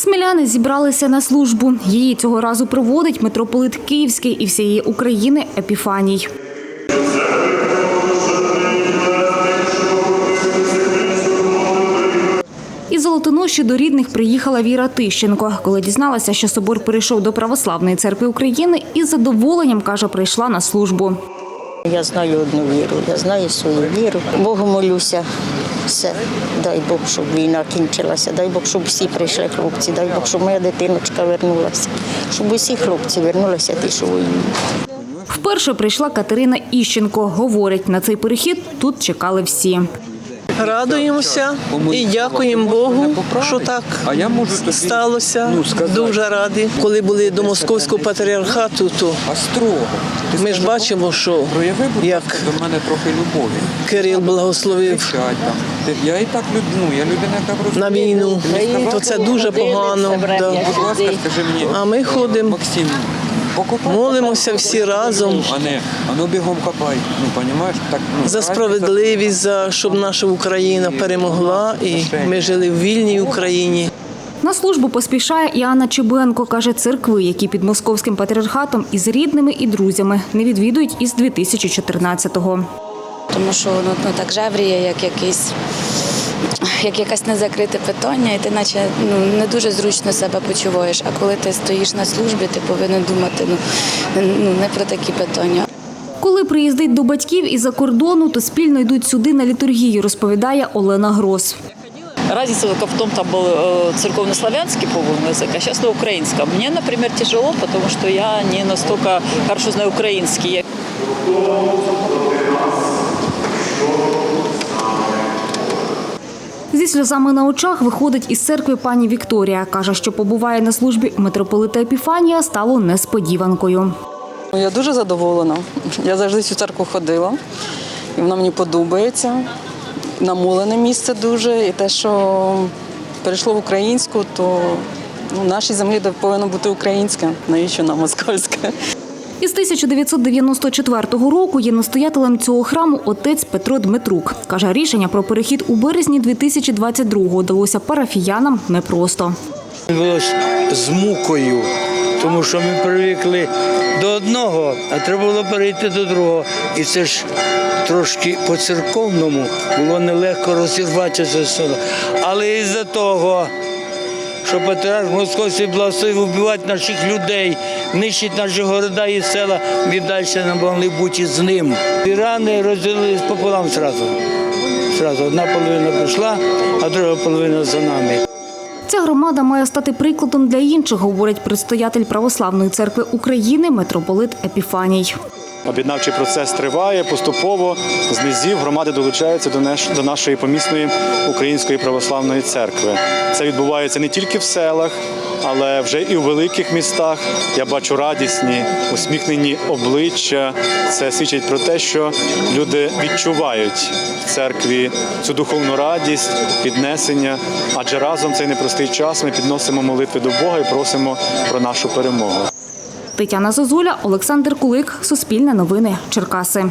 Сміляни зібралися на службу. Її цього разу проводить митрополит Київський і всієї України Епіфаній. Із Золотоноші до рідних приїхала Віра Тищенко. Коли дізналася, що собор перейшов до Православної церкви України, із задоволенням каже, прийшла на службу. Я знаю одну віру, я знаю свою віру. Богу молюся. Все, дай Бог, щоб війна кінчилася, дай Бог, щоб всі прийшли хлопці, дай Бог, щоб моя дитиночка вернулася, щоб усі хлопці вернулися, ті, що воюють. Вперше прийшла Катерина Іщенко. Говорить, на цей перехід тут чекали всі. Радуємося і дякуємо Богу, що так А я можу сталося. ну. Дуже раді. Коли були до московського патріархату, то ми ж бачимо, що прояви, як до мене трохи любові. Кирил благословив Я і так люд- ну, я людина, яка просто... на війну, то це дуже погано. Да. Будь ласка, скажи мені. А ми ходимо. Молимося всі разом А не, а ну бігом копай. Ну, понімаєш? Так, ну, за справедливість, за щоб наша Україна перемогла і ми жили в вільній Україні. На службу поспішає і Анна Чебенко. Каже, церкви, які під московським патріархатом із рідними і друзями не відвідують із 2014-го. тому що воно ну, так жевріє, як якийсь Як якесь незакрите питання, і ти наче ну не дуже зручно себе почуваєш. А коли ти стоїш на службі, ти повинен думати ну, ну не про такі питання. Коли приїздить до батьків із-за кордону, то спільно йдуть сюди на літургію, розповідає Олена Грос. Разница только в том, там был э, церковнославянский, по-моему, язык, а сейчас на украинском. Мне, например, тяжело, потому что я не настолько хорошо знаю украинский. Зі сльозами на очах виходить із церкви пані Вікторія. Каже, що побуває на службі митрополита Епіфанія стало несподіванкою. Ну, Я дуже задоволена. Я завжди цю церкву ходила, і вона мені подобається. Намолене місце дуже. І те, що перейшло в українську, то ну, нашій землі повинно бути українське, навіщо нам москальське. Із 1994 року є настоятелем цього храму отець Петро Дмитрук. Каже, рішення про перехід у березні 2022-го далося парафіянам непросто. Було з мукою, тому що ми привикли до одного, а треба було перейти до другого. І це ж трошки по-церковному було нелегко розірватися. Але із-за того, що патріарх Московський благословив вбивати наших людей, нищить наші города і села, ми далі не могли бути з ним. Ірани розділились пополам зразу. Одна половина пішла, а друга половина за нами. Ця громада має стати прикладом для інших, говорить предстоятель Православної церкви України митрополит Епіфаній. Об'єднавчий процес триває поступово. З низів громади долучаються до до нашої помісної української православної церкви. Це відбувається не тільки в селах, але вже і у великих містах. Я бачу радісні, усміхнені обличчя. Це свідчить про те, що люди відчувають в церкві цю духовну радість, піднесення. Адже разом цей непростий час ми підносимо молитви до Бога і просимо про нашу перемогу. Тетяна Зозуля, Олександр Кулик, Суспільне новини, Черкаси.